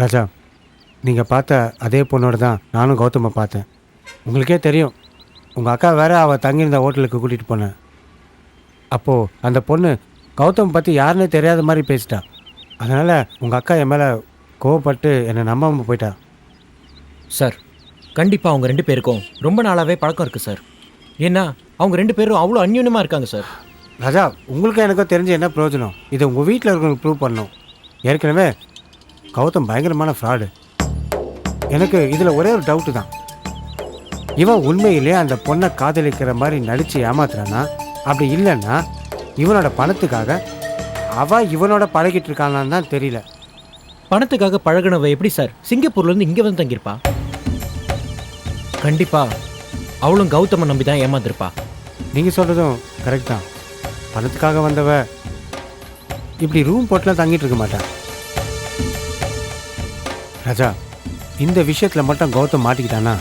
ராஜா நீங்கள் பார்த்த அதே பொண்ணோட தான் நானும் கௌதமை பார்த்தேன். உங்களுக்கே தெரியும் உங்கள் அக்கா வேற அவள் தங்கியிருந்த ஹோட்டலுக்கு கூட்டிகிட்டு போனேன். அப்போது அந்த பொண்ணு கௌதம் பற்றி யாருன்னே தெரியாத மாதிரி பேசிட்டா. அதனால் உங்கள் அக்கா என் மேலே கோவப்பட்டு என்னை நம்பாமல் போயிட்டா. சார் கண்டிப்பாக அவங்க ரெண்டு பேருக்கும் ரொம்ப நாளாகவே பழக்கம் இருக்குது சார். ஏன்னா அவங்க ரெண்டு பேரும் அவ்வளோ அந்யூன்யமாக இருக்காங்க சார். ராஜா உங்களுக்கும் எனக்கும் தெரிஞ்ச என்ன பிரயோஜனம்? இதை உங்கள் வீட்டில் இருக்கவங்களுக்கு ப்ரூவ் பண்ணணும். ஏற்கனவே கௌதம் பயங்கரமான ஃப்ராடு எனக்கு இதில் ஒரே ஒரு டவுட்டு தான். இவன் உண்மையிலேயே அந்த பொண்ணை காதலிக்கிற மாதிரி நடித்து ஏமாத்துறானா? அப்படி இல்லைன்னா இவனோட பணத்துக்காக அவ இவனோட பழகிட்டு இருக்கானான்னு தான் தெரியல. பணத்துக்காக பழகுனவ எப்படி சார்? சிங்கப்பூர்லேருந்து இங்கே வந்து தங்கியிருப்பா? கண்டிப்பாக அவளும் கௌதம நம்பி தான் ஏமாந்துருப்பா. நீங்கள் சொல்கிறதும் கரெக்ட் தான். பணத்துக்காக வந்தவ இப்படி ரூம் போட்டுலாம் தங்கிட்டு இருக்க மாட்டான் ராஜா இந்த விஷயத்தில் மட்டும் கௌதம் மாட்டிக்கிட்டானா?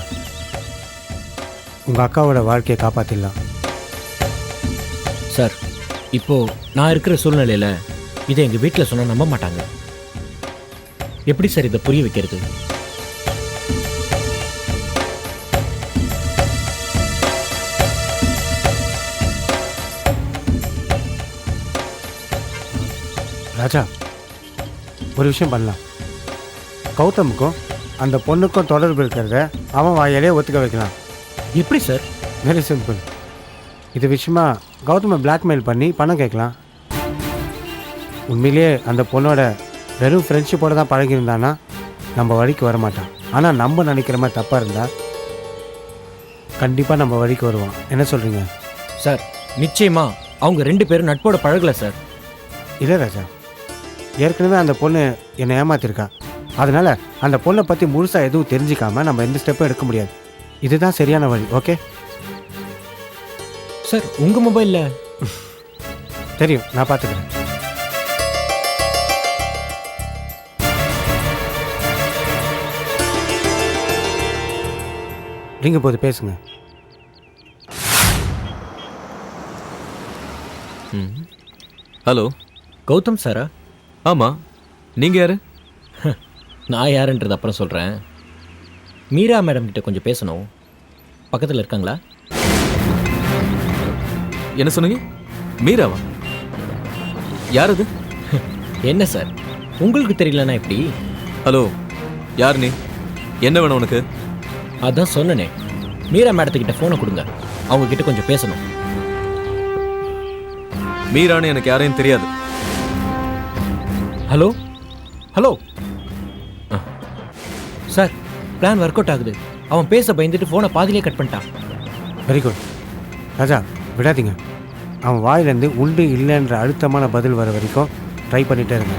உங்கள் அக்காவோட வாழ்க்கையை காப்பாற்றிடலாம் சார் இப்போ நான் இருக்கிற சூழ்நிலையில் இதை எங்கள் வீட்டில் சொன்னால் நம்ப மாட்டாங்க. எப்படி சார் இதை புரிய வைக்கிறது? ராஜா ஒரு விஷயம் பண்ணலாம். கௌதமுக்கும் அந்த பொண்ணுக்கும் தொடர்பு இருக்கிறத அவன் வாயாலே ஒத்துக்க வைக்கலாம். எப்படி சார்? வெரி சிம்பிள் இது விஷயமா கௌதமை பிளாக்மெயில் பண்ணி பணம் கேட்கலாம். உண்மையிலேயே அந்த பொண்ணோட வெறும் ஃப்ரெண்ட்ஷிப்போட தான் பழகியிருந்தானா நம்ம வழிக்கு வர மாட்டான். ஆனால் நம்ம நினைக்கிற மாதிரி தப்பாக இருந்தால் கண்டிப்பாக நம்ம வழிக்கு வருவான். என்ன சொல்கிறீங்க சார் நிச்சயமா அவங்க ரெண்டு பேரும் நட்போட பழகல சார். இல்லை ராஜா. ஏற்கனவே அந்த பொண்ணு என்னை ஏமாத்திருக்கா. அதனால் அந்த பொண்ணை பற்றி முழுசாக எதுவும் தெரிஞ்சிக்காம நம்ம எந்த ஸ்டெப்பும் எடுக்க முடியாது. இதுதான் சரியான வழி ஓகே சார் உங்க மொபைல்ல தெரியும் நான் பார்த்துக்கிறேன். நீங்கள் போது பேசுங்க. ஹலோ. கௌதம் சாரா? ஆமாம் நீங்கள் யார்? நான் யாருன்றது அப்புறம் சொல்கிறேன் மீரா மேடம் கிட்ட கொஞ்சம் பேசணும். பக்கத்தில் இருக்காங்களா? என்ன சொன்னீங்க? மீராவா? யார் அது என்ன சார்? உங்களுக்கு தெரியலனா எப்படி? ஹலோ யார் நீ? என்ன வேணும் உனக்கு? அதான் சொன்னனே. மீரா மேடத்துக்கிட்ட ஃபோனை கொடுங்க. அவங்க கிட்ட கொஞ்சம் பேசணும். மீரான்னு எனக்கு யாரையும் தெரியாது. Hello? Hello. Sir plan work out ஆகுது. அவன் பேச பயந்துட்டு ஃபோனை பாதியிலே கட் பண்ணிட்டான். வெரி குட் ராஜா விடாதீங்க. அவன் வாயிலேருந்து உண்டு இல்லைன்ற அழுத்தமான பதில் வர வரைக்கும் ட்ரை பண்ணிகிட்டே இருங்க.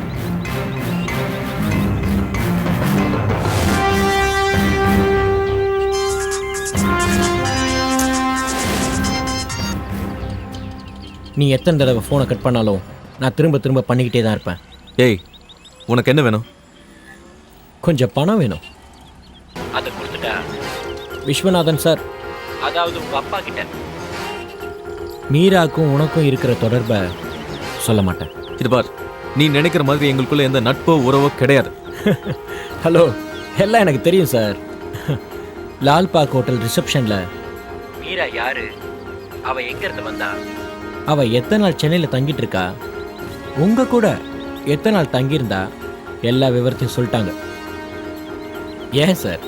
நீ எத்தனை தடவை ஃபோனை கட் பண்ணாலும் நான் திரும்ப திரும்ப பண்ணிக்கிட்டே தான் இருப்பேன். ஏய் உனக்கு என்ன வேணும்? கொஞ்சம் பணம் வேணும். விஸ்வநாதன் சார். அதாவது உங்க அப்பா கிட்ட. மீராக்கும் உனக்கும் இருக்கிற தொடர்பை சொல்ல மாட்டேன். இது பார் நீ நினைக்கிற மாதிரி எங்களுக்குள்ள எந்த நட்போ உறவோ கிடையாது. ஹலோ எல்லாம் எனக்கு தெரியும் சார். லால் பாக் ஹோட்டல் ரிசப்ஷனில் மீரா யாரு? அவ எங்க இருந்து வந்தா? அவ எத்தனை நாள் சென்னையில் தங்கிட்டு இருக்கா? உங்க கூட எத்தனை நாள் தங்கியிருந்தா? எல்லா விவரத்தையும் சொல்லிட்டாங்க. ஏன் சார்?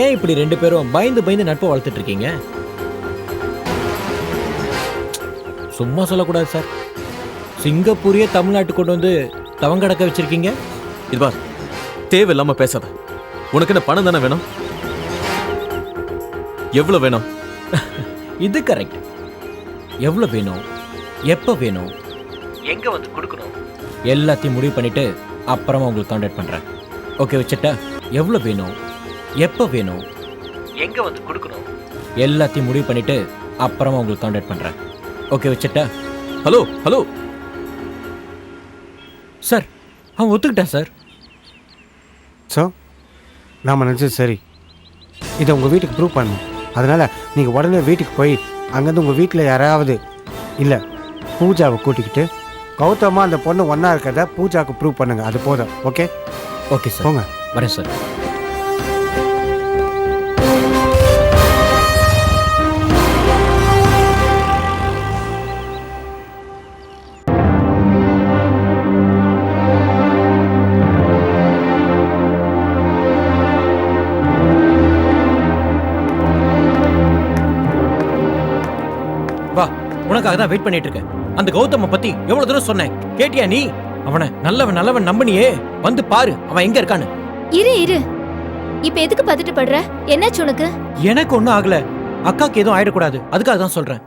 ஏன் இப்படி ரெண்டு பேரும் பயந்து பயந்து நட்பை வளர்த்துட்டு இருக்கீங்க சும்மா சொல்லக்கூடாது சார். சிங்கப்பூரையே தமிழ்நாட்டு கொண்டு வந்து தவங்கடக்க வச்சிருக்கீங்க? இது பார் தேவையில்லாம பேசாத. உனக்கு என்ன பணம் தானே வேணும்? எவ்வளோ வேணும்? இது கரெக்ட் எவ்வளோ வேணும்? எப்போ வேணும்? எங்கே வந்து கொடுக்கணும்? எல்லாத்தையும் முடிவு பண்ணிட்டு அப்புறமா உங்களுக்கு கான்டாக்ட் பண்ணுறேன் ஓகே வச்சுட்டா? எவ்வளோ வேணும்? எப்போ வேணும்? எங்கே வந்து கொடுக்கணும்? எல்லாத்தையும் முடிவு பண்ணிட்டு அப்புறமா உங்களுக்கு கான்டாக்ட் பண்ணுறேன் ஓகே வச்சுட்டா ஹலோ ஹலோ சார் அவன் ஒத்துக்கிட்டான் சார் ஸோ நாம் நினச்சது சரி. இதை உங்கள் வீட்டுக்கு ப்ரூவ் பண்ணணும். அதனால் நீங்கள் உடனே வீட்டுக்கு போய் அங்கேருந்து உங்கள் வீட்டில் யாராவது இல்லை பூஜாவை கூட்டிக்கிட்டு கௌதமாக அந்த பொண்ணு ஒன்றா இருக்கிறத பூஜாவுக்கு ப்ரூவ் பண்ணுங்கள் அது போதும். ஓகே ஓகே சார் போங்க. வரேன் சார் உனக்காக தான் வெயிட் பண்ணிட்டு இருக்கேன். அந்த கௌதம பத்தி எவ்வளவு தூரம் சொன்னேன். கேட்டியா நீ? அவனை நல்லவன் நல்லவன் நம்பினியே. வந்து பாரு அவன் எங்க இருக்கான்னு. இரு இரு. இப்ப எதுக்கு பதட்டப்படுற என்னாச்சு உனக்கு? எனக்கு ஒண்ணும் ஆகல. அக்காக்கு எதுவும் ஆயிடக்கூடாது. அதுக்காக தான் சொல்றேன்.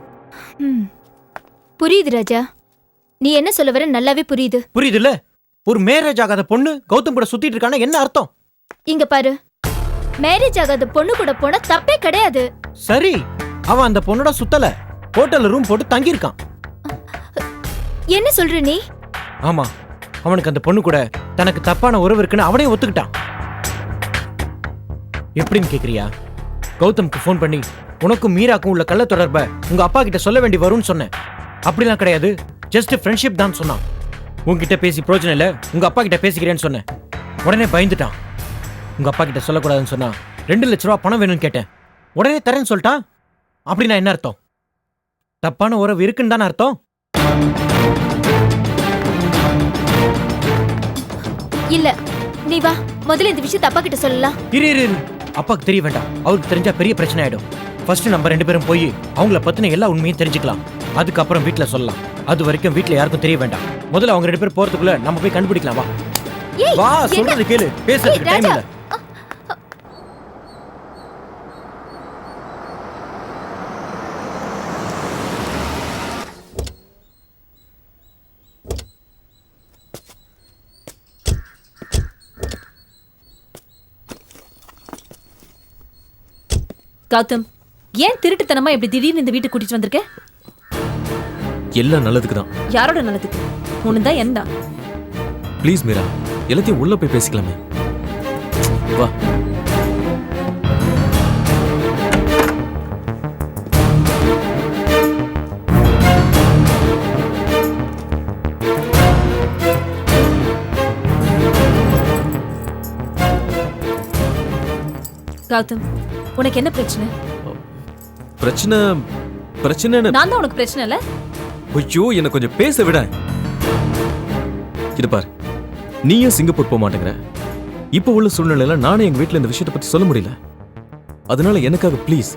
புரியுது ராஜா. நீ என்ன சொல்ல வர? நல்லாவே புரியுது. புரியுதுல்ல? ஒரு மேரேஜ் ஆகாத பொண்ணு கௌதம் கூட சுத்திட்டு இருக்கானா? என்ன அர்த்தம்? இங்க பாரு. மேரேஜ் ஆகாத பொண்ணு கூட போனா தப்பே கிடையாது. சரி. அவன் அந்த பொண்ணோட சுத்தல. ஹோட்டல்ல ரூம் போட்டு தங்கி இருக்கான் என்ன சொல்ற நீ? ஆமா அவனுக்கு அந்த பொண்ணு கூட தனக்கு தப்பான உறவு இருக்குன்னு அவனே ஒத்துக்கிட்டான். எப்படின்னு கேக்குறியா? கௌதம்க்கு ஃபோன் பண்ணி உனக்கும் மீராக்கும் உள்ள கள்ள தொடர்பை உங்க அப்பா கிட்ட சொல்ல வேண்டி வரும்னு சொன்னேன். அப்படிலாம் கிடையாது ஜஸ்ட் ஃப்ரெண்ட்ஷிப் தான் சொன்னான். உன்கிட்ட பேசி பிரோஜனம் இல்ல உங்க அப்பா கிட்ட பேசிக்கிறேன்னு சொன்னேன். உடனே பயந்துட்டான். உங்க அப்பா கிட்ட சொல்லக்கூடாதுன்னு சொன்னா ரெண்டு லட்ச ரூபா பணம் வேணும்னு கேட்டேன். உடனே தரேன்னு சொல்லிட்டான்? அப்படின்னா என்ன அர்த்தம்? தப்பான உறவு இருக்குன்னு தானே அர்த்தம்? இல்ல நீ வா. முதல்ல இந்த விஷயத்தை அப்பா கிட்ட சொல்லலாம். இரு இரு இரு. அப்பாக்கு தெரிய வேண்டாம். அவருக்கு தெரிஞ்சா பெரிய பிரச்சனை ஆயிடும். ஃபர்ஸ்ட் நம்ம ரெண்டு பேரும் போய் அவங்கள பத்தின எல்லா உண்மையும் தெரிஞ்சுக்கலாம். அதுக்கப்புறம் வீட்ல சொல்லலாம். அது வரைக்கும் வீட்ல யாருக்கும் தெரிய வேண்டாம். முதல்ல அவங்க ரெண்டு பேரும் போறதுக்குள்ள நம்ம போய் கண்டுபிடிக்கலாம் வா. ஏய் வா என்ன? சொல்றது கேளு. பேசுறதுக்கு ஏய், டைம் ராஜா. இல்ல. கௌதம் ஏன் திருட்டுத்தனமா இப்படி திடீர்னு இந்த வீட்டுக்கு கூட்டிட்டு வந்திருக்க? எல்லாம் நல்லதுக்கு தான் யாரோட நல்லதுக்கு? உனதா எந்தா ப்ளீஸ் மீரா எல்லாத்தையும் உள்ள போய் பேசிக்கலாமே. வா. கௌதம் உனக்கு என்ன பிரச்சனை? பிரச்சனை பிரச்சனைன்னு நான் தான் உனக்கு பிரச்சனை இல்ல. ஐயோ என்ன கொஞ்சம் பேச விட. இது பார் நீயும் சிங்கப்பூர் போக மாட்டேங்கிற. இப்போ உள்ள சூழ்நிலையில நானே எங்க வீட்ல இந்த விஷயத்தை பத்தி சொல்ல முடியல. அதனால எனக்காக ப்ளீஸ்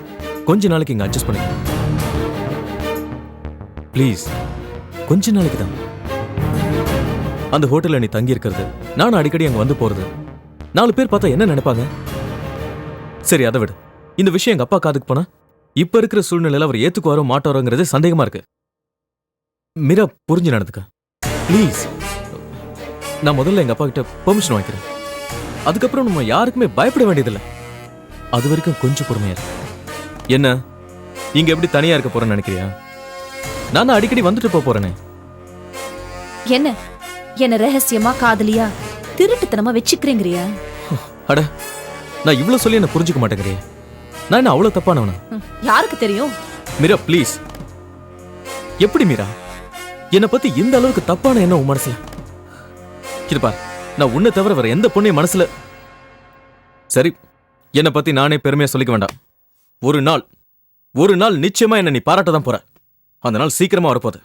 கொஞ்ச நாளைக்கு இங்க அட்ஜஸ்ட் பண்ணுங்க ப்ளீஸ் கொஞ்ச நாளைக்கு தான். அந்த ஹோட்டல்ல நீ தங்கி இருக்கிறது நானும் அடிக்கடி அங்க வந்து போறது. நாலு பேர் பார்த்தா என்ன நினைப்பாங்க? சரி அதை விடு. இந்த விஷயம் எங்க அப்பா காதுக்கு போனா? இப்ப இருக்கிற சூழ்நிலையில அவர் ஏத்துக்குவாரோ மாட்டாரோங்கிறது சந்தேகமா இருக்கு. மீரா புரிஞ்சு நடந்துக்க. ப்ளீஸ் நான் முதல்ல எங்க அப்பா கிட்ட பெர்மிஷன் வாங்கிக்கிறேன். அதுக்கப்புறம் நம்ம யாருக்குமே பயப்பட வேண்டியதில்லை. அது வரைக்கும் கொஞ்சம் பொறுமையா இரு. என்ன? இங்க எப்படி தனியா இருக்க போறேன்னு நினைக்கிறியா? நான் தான் அடிக்கடி வந்துட்டு போக போறேனே. என்ன? என்ன ரகசியமா காதலியா திருட்டுத்தனமா வச்சுக்கிறேங்கிறியா? அட நான் இவ்வளவு சொல்லி என்ன புரிஞ்சுக்க மாட்டேங்கிறியே. நான் என்ன அவ்வளவு தப்பானவனா? யாருக்கு தெரியும்? மீரா ப்ளீஸ் எப்படி மீரா? என்னை பத்தி இந்த அளவுக்கு தப்பான என்ன உன் மனசுல? இது பார் நான் உன்னை தவிர வேற எந்த பொண்ணையும் மனசுல சரி என்னை பத்தி நானே பெருமையா சொல்லிக்க வேண்டாம். ஒரு நாள் ஒரு நாள் நிச்சயமா என்ன நீ பாராட்ட தான் போற. அந்த நாள் சீக்கிரமா வரப்போகுது.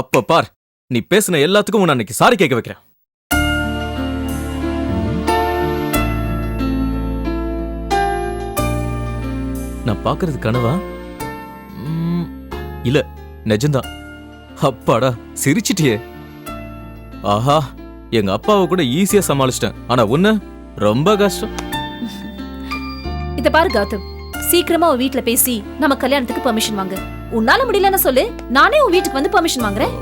அப்ப பார் நீ பேசின எல்லாத்துக்கும் உன்னை அன்னைக்கு சாரி கேட்க வைக்கிறேன். நான் பாக்குறது கனவா? இல்ல நிஜம்தான். அப்பாடா சிரிச்சிட்டியே. ஆஹா எங்க அப்பாவை கூட ஈஸியா சமாளிச்சிட்டேன். ஆனா உன்ன ரொம்ப கஷ்டம். இத பாரு கௌதம். சீக்கிரமா உன் வீட்ல பேசி நம்ம கல்யாணத்துக்கு பெர்மிஷன் வாங்கு. உன்னால முடியலன்னு சொல்லு நானே உன் வீட்டுக்கு வந்து பெர்மிஷன் வாங்குறேன்.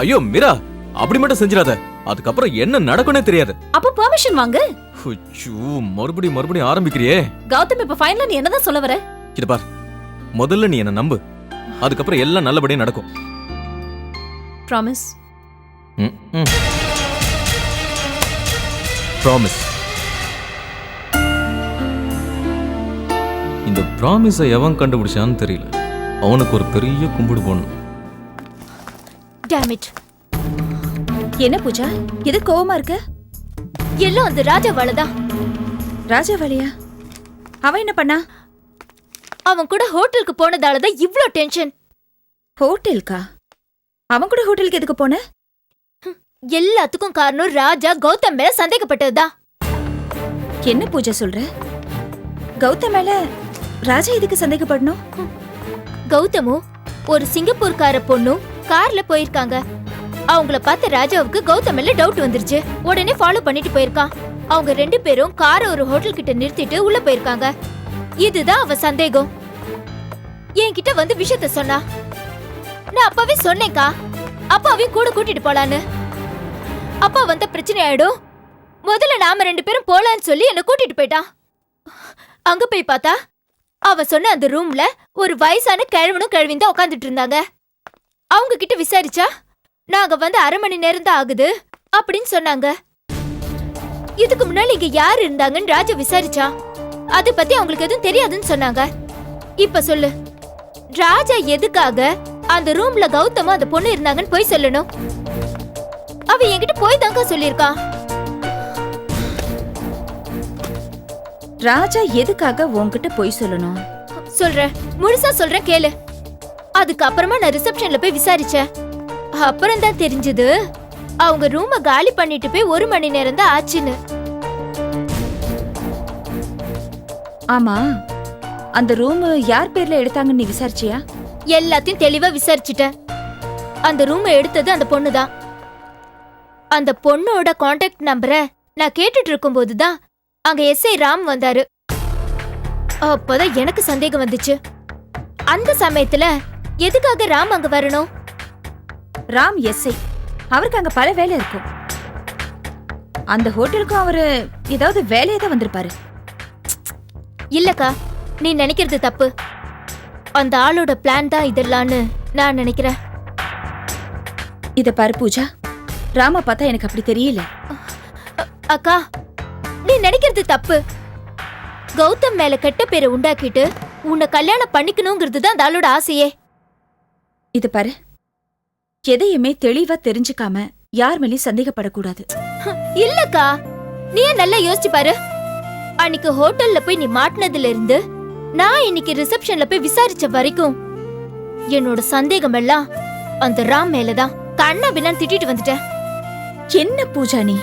ஐயோ மீரா அப்படி மட்டும் செஞ்சிடாத. அதுக்கப்புறம் என்ன நடக்கும்னே தெரியாது. அப்போ பெர்மிஷன் வாங்கு. மறுபடியும் மறுபடியும் ஆரம்பிக்கிறியே. கௌதம் இப்ப ஃபைனலா நீ என்னதான் சொல்ல வர? இது பார். முதல்ல நீ என்ன நம்பு. அதுக்கப்புறம் எல்லாம் நல்லபடியா நடக்கும். ப்ராமிஸ் ப்ராமிஸ் இந்த ப்ராமிஸை எவன் கண்டுபிடிச்சான்னு தெரியல. அவனுக்கு ஒரு பெரிய கும்பிடு போடணும். டேமிட் என்ன பூஜா? எது கோவமா இருக்க? எல்லாம் அந்த ராஜாவால தான். ராஜாவாலியா? அவ என்ன பண்ணா? அவன் கூட ஹோட்டலுக்கு போனதால தான் இவ்ளோ டென்ஷன் ஹோட்டலுக்கா? அவன் கூட ஹோட்டலுக்கு எதுக்கு போன? எல்லாத்துக்கும் காரணம் ராஜா கௌதம் மேல சந்தேகப்பட்டதுதான் என்ன பூஜை சொல்ற? கௌதம் மேல ராஜா எதுக்கு சந்தேகப்படணும்? கௌதமும் ஒரு சிங்கப்பூர்கார பொண்ணும் கார்ல போயிருக்காங்க. அவங்கள பார்த்த ராஜாவுக்கு கௌதம் மேல டவுட் வந்துருச்சு. உடனே ஃபாலோ பண்ணிட்டு போயிருக்கான். அவங்க ரெண்டு பேரும் காரை ஒரு ஹோட்டல் கிட்ட நிறுத்திட்டு உள்ள போயிருக்காங்க. இதுதான் அவ சந்தேகம். என்கிட்ட வந்து விஷயத்த சொன்னா. நான் அப்பவே சொன்னேக்கா அப்பாவையும் கூட கூட்டிட்டு போலான்னு. அப்பா வந்த பிரச்சனை ஆயிடும். முதல்ல நாம ரெண்டு பேரும் போலான்னு சொல்லி என்ன கூட்டிட்டு போயிட்டான். அங்க போய் பார்த்தா அவ சொன்ன அந்த ரூம்ல ஒரு வயசான கிழவனும் கிழவியும் தான் உட்காந்துட்டு இருந்தாங்க. அவங்க கிட்ட விசாரிச்சா நாங்க வந்து அரை மணி நேரம் தான் ஆகுது அப்படின்னு சொன்னாங்க. இதுக்கு முன்னாடி இங்க யார் இருந்தாங்கன்னு ராஜா விசாரிச்சா அதை பத்தி அவங்களுக்கு எதுவும் தெரியாதுன்னு சொன்னாங்க. இப்ப சொல்லு. ராஜா எதுக்காக அந்த ரூம்ல கௌதமும் அந்த பொண்ணு இருந்தாங்கன்னு போய் சொல்லணும்? அவ என்கிட்ட போய் தாங்க சொல்லியிருக்கா. ராஜா எதுக்காக உன்கிட்ட பொய் சொல்லணும்? சொல்றேன் முழுசா சொல்றேன் கேளு. அதுக்கப்புறமா நான் ரிசப்ஷன்ல போய் விசாரிச்சேன். அப்புறம் தான் தெரிஞ்சது அவங்க ரூம காலி பண்ணிட்டு போய் ஒரு மணி நேரம் தான் ஆச்சுன்னு. ஆமா. அந்த ரூம் யார் பேர்ல எடுத்தாங்கன்னு நீ விசாரிச்சியா? எல்லாத்தையும் தெளிவா விசாரிச்சிட்டேன் அந்த ரூமை எடுத்தது அந்த பொண்ணு தான் அந்த பொண்ணோட காண்டாக்ட் நம்பரை நான் கேட்டுட்டு இருக்கும்போது தான் அங்க எஸ்ஐ ராம் வந்தாரு. அப்பதான் எனக்கு சந்தேகம் வந்துச்சு. அந்த சமயத்துல எதுக்காக ராம் அங்க வரணும்? ராம் எஸ்ஐ அவருக்கு அங்க பல வேலை இருக்கும். அந்த ஹோட்டலுக்கும் அவரு ஏதாவது வேலையை தான் வந்திருப்பாரு. இல்லக்கா நீ நினைக்கிறது தப்பு. அந்த ஆளோட பிளான் தான் இதெல்லாம்னு நான் நினைக்கிறேன். இத பாரு பூஜா. ராம பார்த்தா எனக்கு அப்படி தெரியல. அக்கா நீ நினைக்கிறது தப்பு. கௌதம் மேல கெட்ட பேரை உண்டாக்கிட்டு உன்னை கல்யாணம் பண்ணிக்கணுங்கிறது தான் அந்த ஆளோட ஆசையே. இது பாரு. எதையுமே தெளிவா தெரிஞ்சுக்காம யார் மேலயும் சந்தேகப்படக்கூடாது. இல்லக்கா நீ ஏன் நல்லா யோசிச்சு பாரு. அன்னைக்கு ஹோட்டல்ல போய் நீ மாட்டினதுல இருந்து நான் இன்னைக்கு ரிசப்ஷன்ல போய் விசாரிச்ச வரைக்கும் என்னோட சந்தேகம் எல்லாம் அந்த ராம் மேலதான். கண்ணா பின்னான்னு திட்டிட்டு வந்துட்டேன். என்ன பூஜா நீ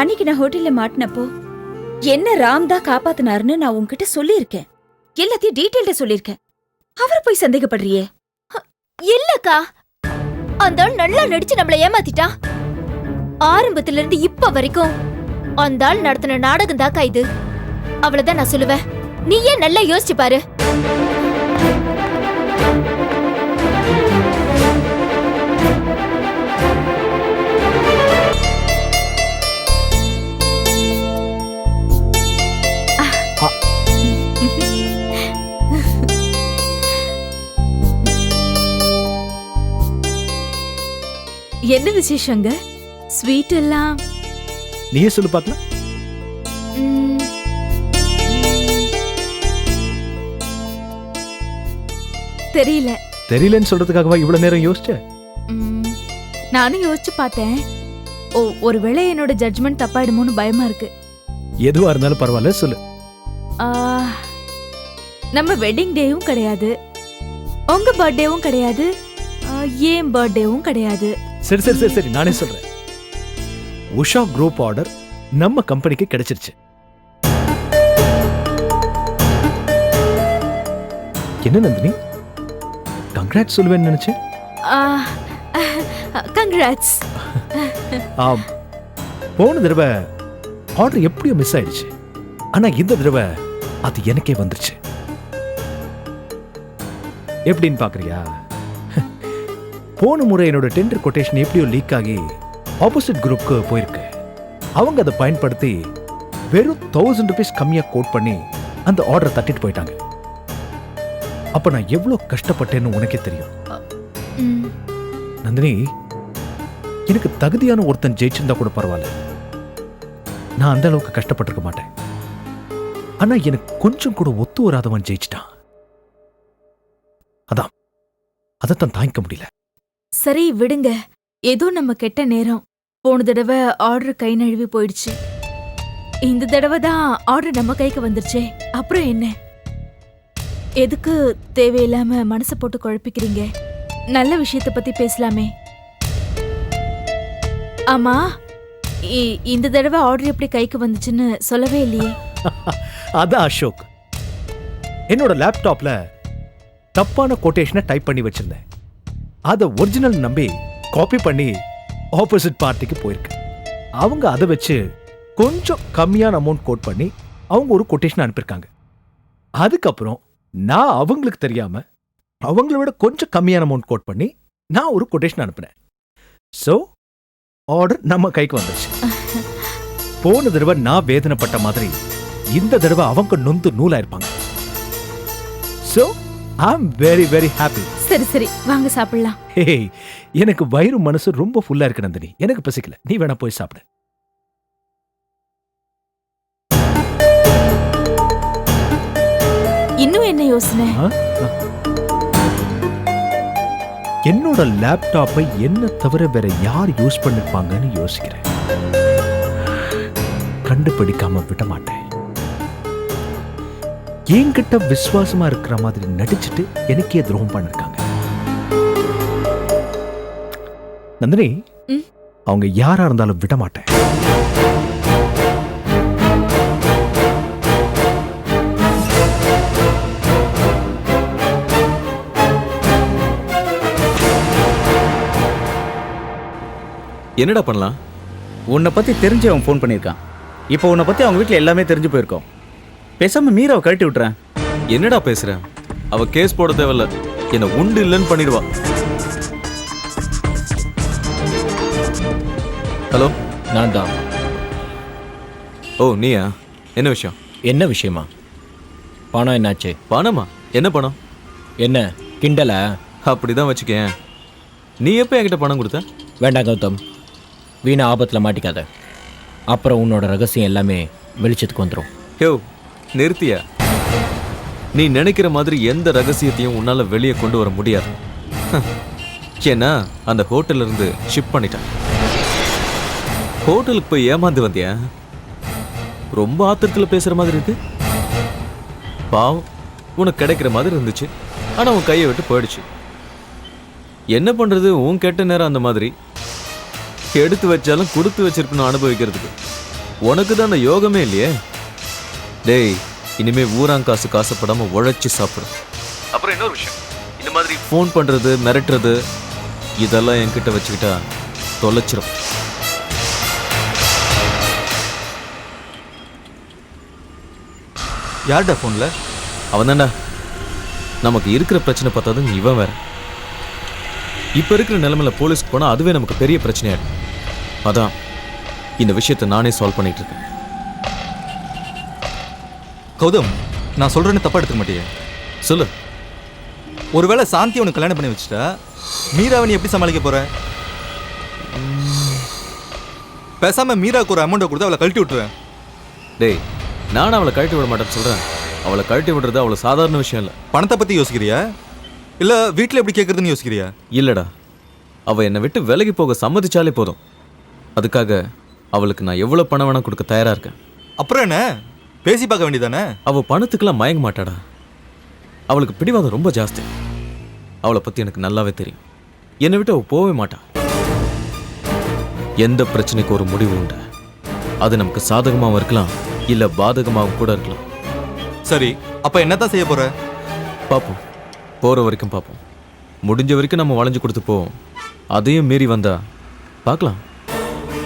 அன்னைக்கு நான் ஹோட்டல்ல மாட்டினப்போ என்ன ராம் தான் காப்பாத்தினாருன்னு நான் உன்கிட்ட சொல்லியிருக்கேன். எல்லாத்தையும் டீட்டெயில்ட சொல்லியிருக்கேன். அவர் போய் சந்தேகப்படுறியே? இல்லக்கா. அந்த ஆள் நல்லா நடிச்சு நம்மள ஏமாத்திட்டான். ஆரம்பத்துல இருந்து இப்ப வரைக்கும் அந்த ஆள் நடத்தின நாடகம் தாக்கா இது அவ்வளவுதான் நான் சொல்லுவேன். நீ ஏன் நல்லா யோசிச்சு பாரு. என்ன விசேஷங்க? ஸ்வீட் எல்லாம் நீயே சொல்லு பார்க்கலாம் தெரியல. தெரியலன்னு சொல்றதுக்காகவா இவ்வளவு நேரம் யோசிச்ச? நானும் யோசிச்சு பார்த்தேன். ஓ ஒருவேளை என்னோட ஜட்ஜ்மெண்ட் தப்பாயிடுமோன்னு பயமா இருக்கு. எதுவா இருந்தாலும் பரவாயில்ல சொல்லு. நம்ம வெட்டிங் டேவும் கிடையாது. உங்க பர்த்டேவும் கிடையாது. ஏன் பர்த்டேவும் கிடையாது. சரி சரி சரி சரி நானே சொல்றேன். உஷா குரூப் ஆர்டர் நம்ம கம்பெனிக்கு கிடைச்சிருச்சு. என்ன நந்தினி? கங்க்ராட் சொல்லுவேன்னு நினைச்சேன். கங்க்ராட்ஸ் ஆம். போன தடவை ஆர்டர் எப்படியோ மிஸ் ஆயிடுச்சு. ஆனா இந்த தடவை அது எனக்கே வந்துருச்சு. எப்படின்னு பாக்குறியா? போன முறை என்னோட டெண்டர் கொட்டேஷன் எப்படியோ லீக் ஆகி ஆப்போசிட் குரூப்க்கு போயிருக்கு. அவங்க அதை பயன்படுத்தி வெறும் தௌசண்ட் ருபீஸ் கம்மியா கோட் பண்ணி அந்த ஆர்டரை தட்டிட்டு போயிட்டாங்க. அப்ப நான் எவ்வளவு கஷ்டப்பட்டேன்னு உனக்கே தெரியும். நந்தினி எனக்கு தகுதியான ஒருத்தன் ஜெயிச்சிருந்தா கூட பரவாயில்ல. நான் அந்த அளவுக்கு கஷ்டப்பட்டிருக்க மாட்டேன். ஆனா எனக்கு கொஞ்சம் கூட ஒத்து வராதவன் ஜெயிச்சிட்டான். அதான். அதைத்தான் தாங்கிக்க முடியல. சரி விடுங்க. ஏதோ நம்ம கெட்ட நேரம். போன தடவை ஆர்டர் கை நழுவி போயிடுச்சு. இந்த தடவை தான் ஆர்டர் நம்ம கைக்கு வந்துருச்சே. அப்புறம் என்ன? எதுக்கு தேவையில்லாம மனசை போட்டு குழப்பிக்கிறீங்க? நல்ல விஷயத்தை பத்தி பேசலாமே. ஆமா இ- இந்த தடவை ஆர்டர் எப்படி கைக்கு வந்துச்சுன்னு சொல்லவே இல்லையே. அதான் அசோக். என்னோட லேப்டாப்ல தப்பான கொட்டேஷனை டைப் பண்ணி வச்சிருந்தேன். அதை ஒரிஜினல் நம்பி காப்பி பண்ணி ஆப்போசிட் பார்ட்டிக்கு போயிருக்கு. அவங்க அதை வச்சு கொஞ்சம் கம்மியான அமௌண்ட் கோட் பண்ணி அவங்க ஒரு கொட்டேஷன் அனுப்பியிருக்காங்க. அதுக்கப்புறம் நான் அவங்களுக்கு தெரியாம அவங்கள விட கொஞ்சம் கம்மியான அமௌண்ட் கோட் பண்ணி நான் ஒரு கொட்டேஷன் அனுப்பினேன். ஸோ ஆர்டர் நம்ம கைக்கு வந்துருச்சு. போன தடவை நான் வேதனைப்பட்ட மாதிரி இந்த தடவை அவங்க நொந்து நூலாயிருப்பாங்க. So I am very very happy சரி சரி. வாங்க சாப்பிடலாம். ஹே எனக்கு வயிறு மனசு ரொம்ப ஃபுல்லா இருக்கு நந்தினி. எனக்கு பசிக்கல. நீ வேணா போய் சாப்பிடு. இன்னும் என்ன யோசனை? ஆ? ஆ. என்னோட லேப்டாப்பை என்ன தவிர வேற யார் யூஸ் பண்ணிருப்பாங்கன்னு யோசிக்கிறேன். கண்டுபிடிக்காம விட மாட்டேன். என்கிட்ட விசுவாசமா இருக்கிற மாதிரி நடிச்சிட்டு எனக்கே துரோகம் பண்ணிருக்காங்க. நந்தினி? அவங்க யாரா இருந்தாலும் விட மாட்டேன். என்னடா பண்ணலாம்? உன்னை பற்றி தெரிஞ்சு அவன் ஃபோன் பண்ணியிருக்கான். இப்போ உன்னை பற்றி அவங்க வீட்டில் எல்லாமே தெரிஞ்சு போயிருக்கோம். பேசாமல் மீராவை கழட்டி விட்றேன் என்னடா பேசுற? அவ கேஸ் போட தேவையில்ல. என்ன உண்டு இல்லைன்னு பண்ணிடுவா. ஹலோ? நான் தான். ஓ நீயா? என்ன விஷயம்? என்ன விஷயமா? பணம் என்னாச்சு? பணமா? என்ன பணம்? என்ன கிண்டலா? அப்படிதான் வச்சுக்கேன். நீ எப்போ என்கிட்ட பணம் கொடுத்த? வேண்டாம் கௌதம். வீணா ஆபத்தில் மாட்டிக்காத. அப்புறம் உன்னோட ரகசியம் எல்லாமே வெளிச்சத்துக்கு வந்துடும் யோ நிறுத்தியா. நீ நினைக்கிற மாதிரி எந்த ரகசியத்தையும் உன்னால வெளியே கொண்டு வர முடியாது. ஏன்னா அந்த ஹோட்டல்ல இருந்து ஷிப் பண்ணிட்டேன். ஹோட்டலுக்கு போய் ஏமாந்து வந்தியா? ரொம்ப ஆத்திரத்தில் பேசுற மாதிரி இருக்கு. பாவம் உனக்கு கிடைக்கிற மாதிரி இருந்துச்சு. ஆனா உன் கையை விட்டு போயிடுச்சு. என்ன பண்றது உன் கெட்ட நேரம் அந்த மாதிரி. எடுத்து வச்சாலும் கொடுத்து வச்சிருக்கணும் அனுபவிக்கிறதுக்கு. உனக்கு தான் அந்த யோகமே இல்லையே? டேய் இனிமே ஊராங்காசு காசுப்படாம உழைச்சி சாப்பிடும் அப்புறம் இன்னொரு விஷயம். இந்த மாதிரி ஃபோன் பண்றது மிரட்டுறது இதெல்லாம் என்கிட்ட வச்சுக்கிட்டா தொலைச்சிரும். யார்டா ஃபோன்ல? அவன் நமக்கு இருக்கிற பிரச்சனை பார்த்தாதும் இவன் வேற. இப்ப இருக்கிற நிலைமையில போலீஸ்க்கு போனா அதுவே நமக்கு பெரிய பிரச்சனையாயிடும் அதான் இந்த விஷயத்தை நானே சால்வ் பண்ணிட்டு இருக்கேன். கௌதம் நான் சொல்றேன்னு தப்பா எடுத்துக்க மாட்டியே. சொல்லு. ஒருவேளை சாந்தி உனக்கு கல்யாணம் பண்ணி வச்சுட்டா மீராவை நீ எப்படி சமாளிக்க போற? பேசாம மீராவுக்கு ஒரு அமௌண்ட்டை கொடுத்து அவளை கழட்டி விட்டுருவேன். டேய் நானும் அவளை கழட்டி விட மாட்டேன்னு சொல்றேன். அவளை கழட்டி விடுறது அவ்வளவு சாதாரண விஷயம் இல்லை. பணத்தை பத்தி யோசிக்கிறியா? இல்ல வீட்ல எப்படி கேட்கறதுன்னு யோசிக்கிறியா? இல்லடா. அவ என்னை விட்டு விலகி போக சம்மதிச்சாலே போதும். அதுக்காக அவளுக்கு நான் எவ்வளவு பணம் வேணா கொடுக்க தயாரா இருக்கேன். அப்புறம் என்ன? பேசி பார்க்க வேண்டியதானே அவ பணத்துக்கெல்லாம் மயங்க மாட்டாடா. அவளுக்கு பிடிவாதம் ரொம்ப ஜாஸ்தி. அவளை பத்தி எனக்கு நல்லாவே தெரியும். என்னை விட்டு அவ போகவே மாட்டா. எந்த பிரச்சனைக்கு ஒரு முடிவு உண்டு? அது நமக்கு சாதகமாகவும் இருக்கலாம் இல்ல பாதகமாகவும் கூட இருக்கலாம். சரி அப்ப என்னதான் செய்ய போற? பார்ப்போம் போற வரைக்கும் பார்ப்போம் முடிஞ்ச வரைக்கும் நம்ம வளைஞ்சு கொடுத்து போவோம். அதையும் மீறி வந்தா பார்க்கலாம்.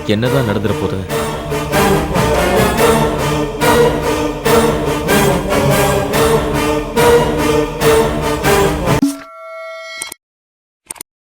என்னதான் நடந்துட போகுது?